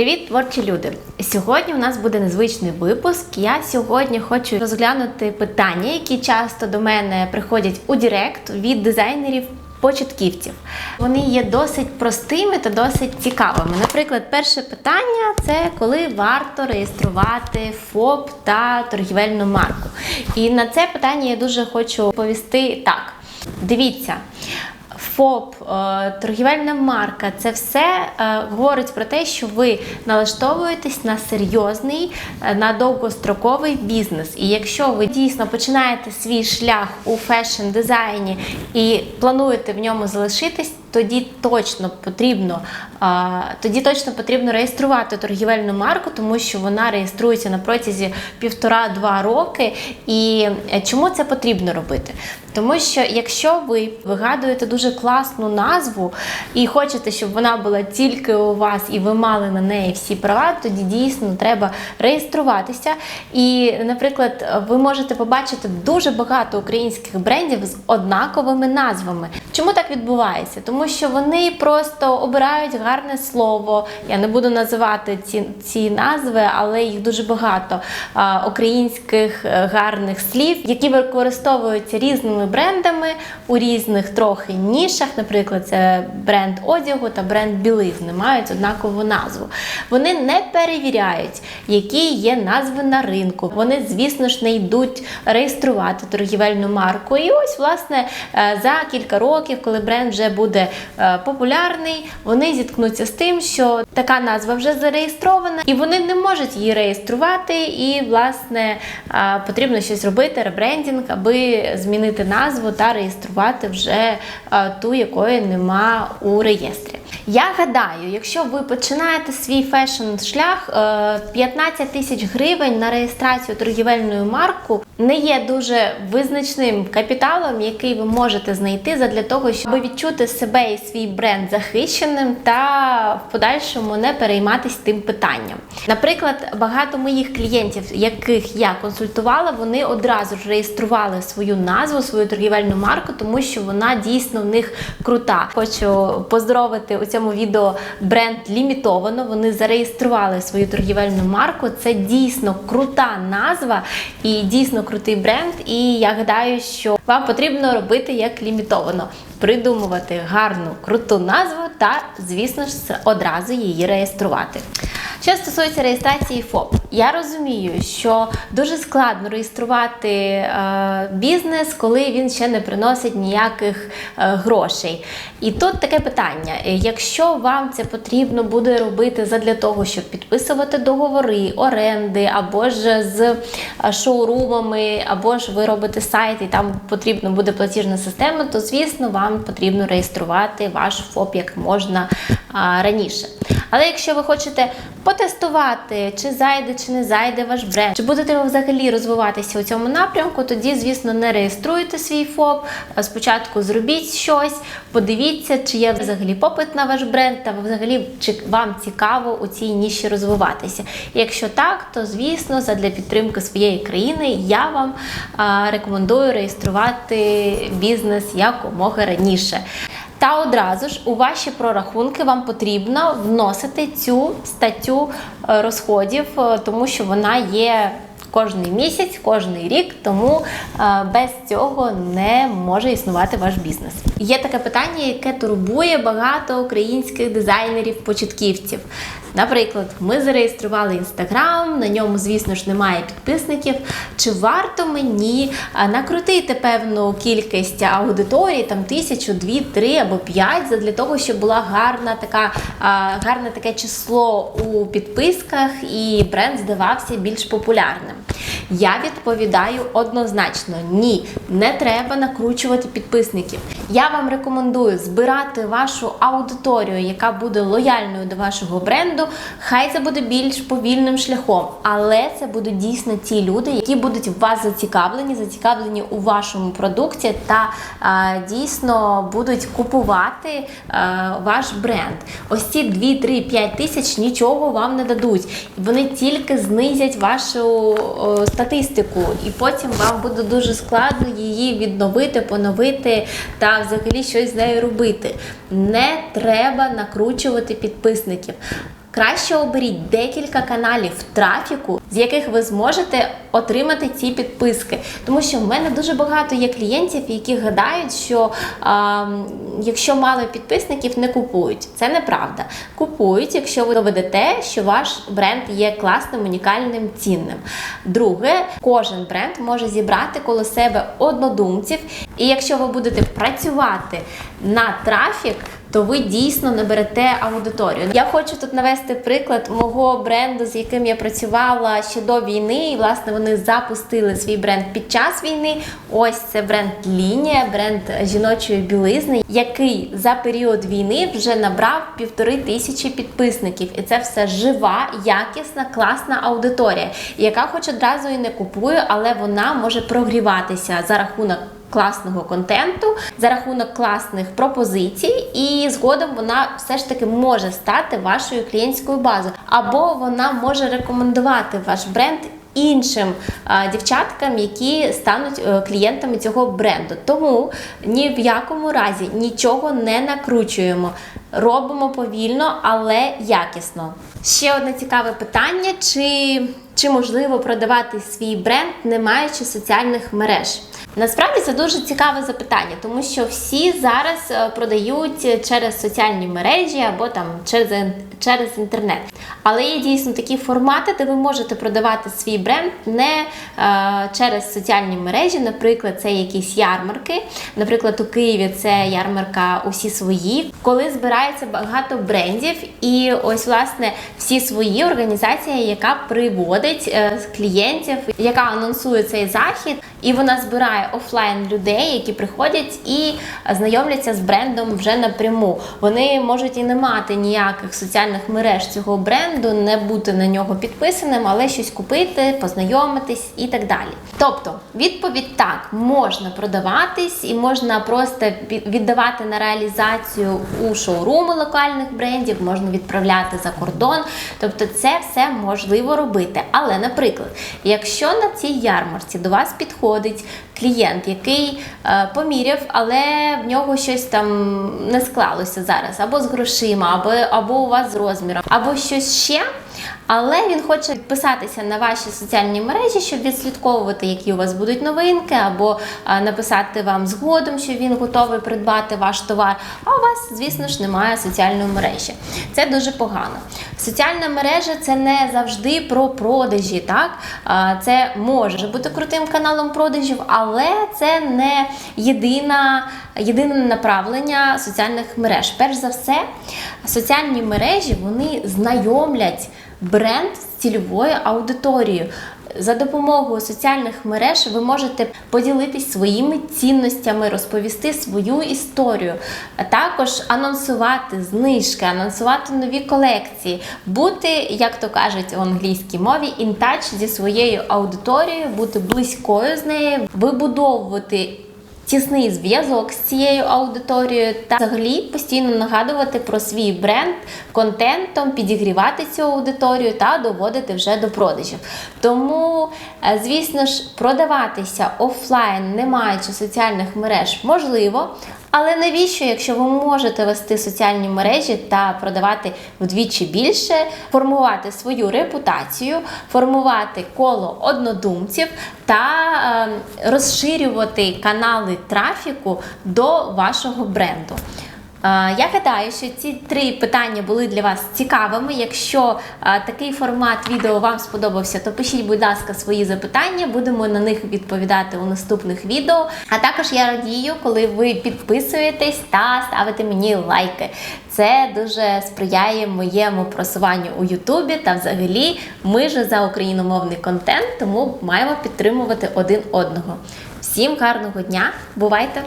Привіт, творчі люди! Сьогодні у нас буде незвичний випуск. Я сьогодні хочу розглянути питання, які часто до мене приходять у Директ від дизайнерів. Початківців вони є досить простими та досить цікавими. Наприклад, перше питання це коли варто реєструвати ФОП та торгівельну марку. І на це питання я дуже хочу повісти так. Дивіться, ФОП, е, торгівельна марка це все е, говорить про те, що ви налаштовуєтесь на серйозний, е, на довгостроковий бізнес. І якщо ви дійсно починаєте свій шлях у фешн дизайні і плануєте в ньому залишитись, тоді точно потрібно тоді точно потрібно реєструвати торгівельну марку, тому що вона реєструється на протязі півтора-два роки. І е, чому це потрібно робити? Тому що якщо ви вигадуєте дуже класну назву і хочете, щоб вона була тільки у вас, і ви мали на неї всі права, тоді дійсно треба реєструватися. І, наприклад, ви можете побачити дуже багато українських брендів з однаковими назвами. Чому так відбувається? Тому що вони просто обирають гарне слово. Я не буду називати ці, ці назви, але їх дуже багато а, українських е, гарних слів, які використовуються різними брендами у різних трохи нішах. Наприклад, це бренд одягу та бренд білизни мають однакову назву. Вони не перевіряють, які є назви на ринку. Вони, звісно ж, не йдуть реєструвати торгівельну марку. І ось, власне, е, за кілька років, коли бренд вже буде популярний, вони зіткнуться з тим, що така назва вже зареєстрована, і вони не можуть її реєструвати. І, власне, е, потрібно щось робити, ребрендінг, аби змінити назву та реєструвати вже е, ту, якої нема у реєстрі. Я гадаю, якщо ви починаєте свій фешн-шлях, е, 15 тисяч гривень на реєстрацію торгівельної марку не є дуже визначним капіталом, який ви можете знайти задля того, щоб відчути себе і свій бренд захищеним та в подальшому не перейматися тим питанням. Наприклад, багато моїх клієнтів, яких я консультувала, вони одразу ж реєстрували свою назву, свою торгівельну марку, тому що вона дійсно в них крута. Хочу поздоровити у цьому відео бренд лімітовано. Вони зареєстрували свою торгівельну марку. Це дійсно крута назва і дійсно крутий бренд. І я гадаю, що вам потрібно робити як лімітовано. Придумувати гарну круту назву та, звісно ж, одразу її реєструвати. Що стосується реєстрації ФОП, я розумію, що дуже складно реєструвати е, бізнес, коли він ще не приносить ніяких е, грошей. І тут таке питання: Е, якщо вам це потрібно буде робити задля того, щоб підписувати договори, оренди, або ж з е, шоурумами, або ж ви робите сайт, і там потрібно буде платіжна система, то звісно вам потрібно реєструвати ваш ФОП як можна а, раніше. Але якщо ви хочете потестувати, чи зайде, чи не зайде ваш бренд, чи будете ви взагалі розвиватися у цьому напрямку, тоді, звісно, не реєструйте свій ФОП. Спочатку зробіть щось, подивіться, чи є взагалі попит на ваш бренд, та взагалі чи вам цікаво у цій ніші розвиватися. Якщо так, то звісно, задля підтримки своєї країни я вам рекомендую реєструвати бізнес якомога раніше. Та одразу ж у ваші прорахунки вам потрібно вносити цю статтю е, розходів, е, тому що вона є кожний місяць, кожний рік, тому е, без цього не може існувати ваш бізнес. Є таке питання, яке турбує багато українських дизайнерів-початківців. Наприклад, ми зареєстрували інстаграм, на ньому, звісно ж, немає підписників. Чи варто мені накрутити певну кількість аудиторії, там тисячу, дві, три або п'ять, для того, щоб була гарна така, гарне таке число у підписках і бренд здавався більш популярним? Я відповідаю однозначно: ні, не треба накручувати підписників. Я вам рекомендую збирати вашу аудиторію, яка буде лояльною до вашого бренду. Хай це буде більш повільним шляхом, але це будуть дійсно ті люди, які будуть в вас зацікавлені, зацікавлені у вашому продукті та е, дійсно будуть купувати е, ваш бренд. Ось ці 2, 3, 5 тисяч нічого вам не дадуть. Вони тільки знизять вашу е, статистику, і потім вам буде дуже складно її відновити, поновити та взагалі щось з нею робити. Не треба накручувати підписників. Краще оберіть декілька каналів трафіку, з яких ви зможете отримати ці підписки. Тому що в мене дуже багато є клієнтів, які гадають, що а, якщо мало підписників, не купують. Це неправда. Купують, якщо ви доведете, що ваш бренд є класним, унікальним, цінним. Друге, кожен бренд може зібрати коло себе однодумців, і якщо ви будете працювати на трафік, то ви дійсно наберете аудиторію. Я хочу тут навести приклад мого бренду, з яким я працювала ще до війни. І власне вони запустили свій бренд під час війни. Ось це бренд Лінія, бренд жіночої білизни, який за період війни вже набрав півтори тисячі підписників. І це все жива, якісна, класна аудиторія, яка, хоч одразу і не купує, але вона може прогріватися за рахунок класного контенту за рахунок класних пропозицій, і згодом вона все ж таки може стати вашою клієнтською базою, або вона може рекомендувати ваш бренд. Іншим а, дівчаткам, які стануть е, клієнтами цього бренду. Тому ні в якому разі нічого не накручуємо. Робимо повільно, але якісно. Ще одне цікаве питання: чи, чи можливо продавати свій бренд, не маючи соціальних мереж? Насправді це дуже цікаве запитання, тому що всі зараз е, продають через соціальні мережі або там через, через інтернет. Але є дійсно такі формати, де ви можете продавати свій бренд не е, через соціальні мережі. Наприклад, це якісь ярмарки. Наприклад, у Києві це ярмарка усі свої, коли збирається багато брендів, і ось власне всі свої організація, яка приводить е, клієнтів, яка анонсує цей захід, і вона збирає офлайн людей, які приходять і знайомляться з брендом вже напряму. Вони можуть і не мати ніяких соціальних мереж цього бренду, не бути на нього підписаним, але щось купити, познайомитись і так далі. Тобто, відповідь так, можна продаватись і можна просто віддавати на реалізацію у шоуруми локальних брендів, можна відправляти за кордон. Тобто, це все можливо робити. Але, наприклад, якщо на цій ярмарці до вас підходить клієнт, який е, поміряв, але в нього щось там не склалося зараз, або з грошима, або, або у вас з розміром, або щось ще. Але він хоче підписатися на ваші соціальні мережі, щоб відслідковувати, які у вас будуть новинки, або написати вам згодом, що він готовий придбати ваш товар. А у вас, звісно ж, немає соціальної мережі. Це дуже погано. Соціальна мережа це не завжди про продажі. Так це може бути крутим каналом продажів, але це не єдина, єдине направлення соціальних мереж. Перш за все, соціальні мережі вони знайомлять бренд з цільовою аудиторією. За допомогою соціальних мереж ви можете поділитись своїми цінностями, розповісти свою історію, а також анонсувати знижки, анонсувати нові колекції, бути, як то кажуть у англійській мові, in touch зі своєю аудиторією, бути близькою з нею, вибудовувати тісний зв'язок з цією аудиторією та взагалі постійно нагадувати про свій бренд контентом, підігрівати цю аудиторію та доводити вже до продажів. Тому, е, звісно ж, продаватися офлайн, не маючи соціальних мереж, можливо. Але навіщо, якщо ви можете вести соціальні мережі та продавати вдвічі більше, формувати свою репутацію, формувати коло однодумців та е, розширювати канали трафіку до вашого бренду? Е, Я гадаю, що ці три питання були для вас цікавими. Якщо е, такий формат відео вам сподобався, то пишіть, будь ласка, свої запитання. Будемо на них відповідати у наступних відео. А також я радію, коли ви підписуєтесь та ставите мені лайки. Це дуже сприяє моєму просуванню у Ютубі та взагалі ми ж за україномовний контент, тому маємо підтримувати один одного. Всім гарного дня! Бувайте!